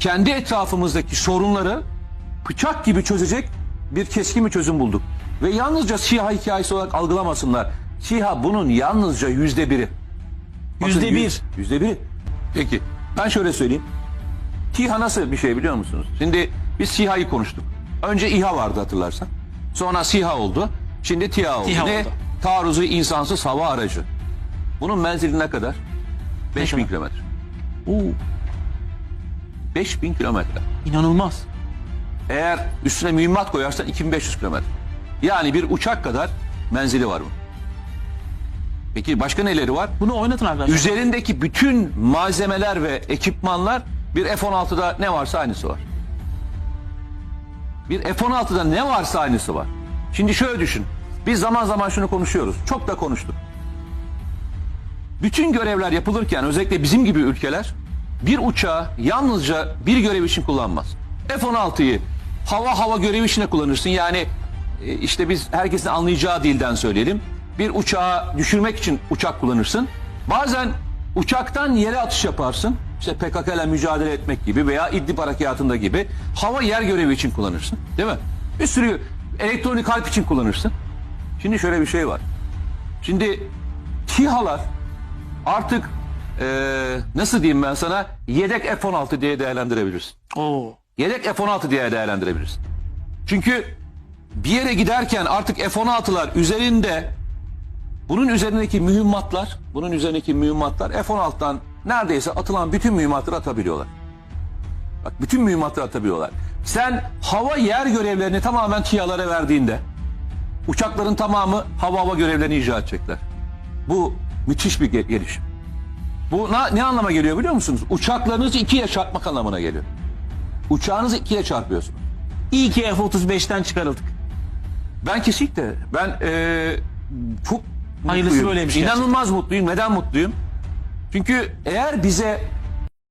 kendi etrafımızdaki sorunları bıçak gibi çözecek bir keskin bir çözüm bulduk. Ve yalnızca SİHA hikayesi olarak algılamasınlar. SİHA bunun yalnızca yüzde biri. Bakın Yüzde bir. yüz- Yüzde biri. Peki ben şöyle söyleyeyim. TİHA nasıl bir şey biliyor musunuz? Şimdi biz SİHA'yı konuştuk. Önce İHA vardı hatırlarsan. Sonra SİHA oldu. Şimdi TİHA oldu. TİHA ne? oldu. Taarruzu insansız hava aracı. Bunun menzili ne kadar? 5000 kadar? kilometre. Oo, 5000 kilometre. inanılmaz. Eğer üstüne mühimmat koyarsan 2500 kilometre. Yani bir uçak kadar menzili var bu. Peki başka neleri var? Bunu oynatın arkadaşlar. Üzerindeki bütün malzemeler ve ekipmanlar bir F-16'da ne varsa aynısı var. Bir F-16'da ne varsa aynısı var. Şimdi şöyle düşün. Biz zaman zaman şunu konuşuyoruz. Çok da konuştuk. Bütün görevler yapılırken özellikle bizim gibi ülkeler bir uçağı yalnızca bir görev için kullanmaz. F-16'yı hava hava görevi için de kullanırsın. Yani e, işte biz herkesin anlayacağı dilden söyleyelim. Bir uçağı düşürmek için uçak kullanırsın. Bazen uçaktan yere atış yaparsın. İşte PKK ile mücadele etmek gibi veya İdlib harekatında gibi hava yer görevi için kullanırsın. Değil mi? Bir sürü elektronik harp için kullanırsın. Şimdi şöyle bir şey var. Şimdi TİHA'lar artık eee, nasıl diyeyim ben sana yedek F-16 diye değerlendirebilirsin. Oo. Yedek F-16 diye değerlendirebilirsin. Çünkü bir yere giderken artık F-16'lar üzerinde bunun üzerindeki mühimmatlar, bunun üzerindeki mühimmatlar F-16'dan neredeyse atılan bütün mühimmatları atabiliyorlar. Bak bütün mühimmatları atabiliyorlar. Sen hava yer görevlerini tamamen TİHA'lara verdiğinde uçakların tamamı hava hava görevlerini icra edecekler. Bu müthiş bir ge- gelişim. Bu na- ne anlama geliyor biliyor musunuz? Uçaklarınızı ikiye çarpmak anlamına geliyor. Uçağınızı ikiye çarpıyorsunuz. İyi ki F-35'ten çıkarıldık. Ben kesinlikle ben eee, çok Hayırlısı mutluyum. böyleymiş. İnanılmaz mutluyum. Neden mutluyum? Çünkü eğer bize